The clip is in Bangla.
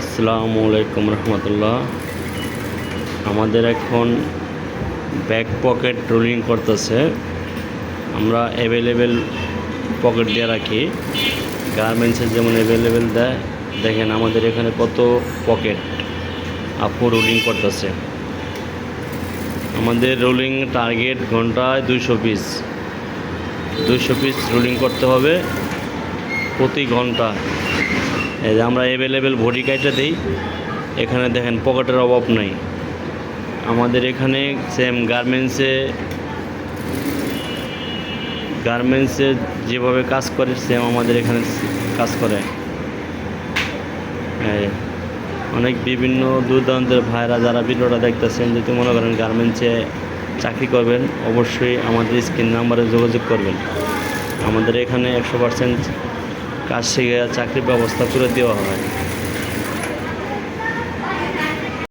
আসসালামু আলাইকুম রহমতুল্লাহ। আমাদের এখন ব্যাক পকেট রোলিং করতেছে। আমরা অ্যাভেলেবেল পকেট দিয়ে রাখি। গার্মেন্টসে যেমন অ্যাভেলেবেল দেয়, দেখেন আমাদের এখানে কত পকেট আপু রোলিং করতেছে। আমাদের রোলিং টার্গেট ঘন্টায় দুইশো পিস দুইশো পিস রোলিং করতে হবে প্রতি ঘণ্টা এই যে আমরা অ্যাভেলেবেল ভরি কাইটা দিই। এখানে দেখেন পকেটের অভাব নাই। আমাদের এখানে সেম গার্মেন্টসে গার্মেন্টসে যেভাবে কাজ করে সেম আমাদের এখানে কাজ করে। অনেক বিভিন্ন দূর দূরান্তের ভাইরা যারা ভিডিওটা দেখতেছেন, যদি মনে করেন গার্মেন্টসে চাকরি করবেন, অবশ্যই আমাদের স্ক্রিন নাম্বারে যোগাযোগ করবেন। আমাদের এখানে একশো পার্সেন্ট কাজ শিখে চাকরির ব্যবস্থা করে দেওয়া হয়।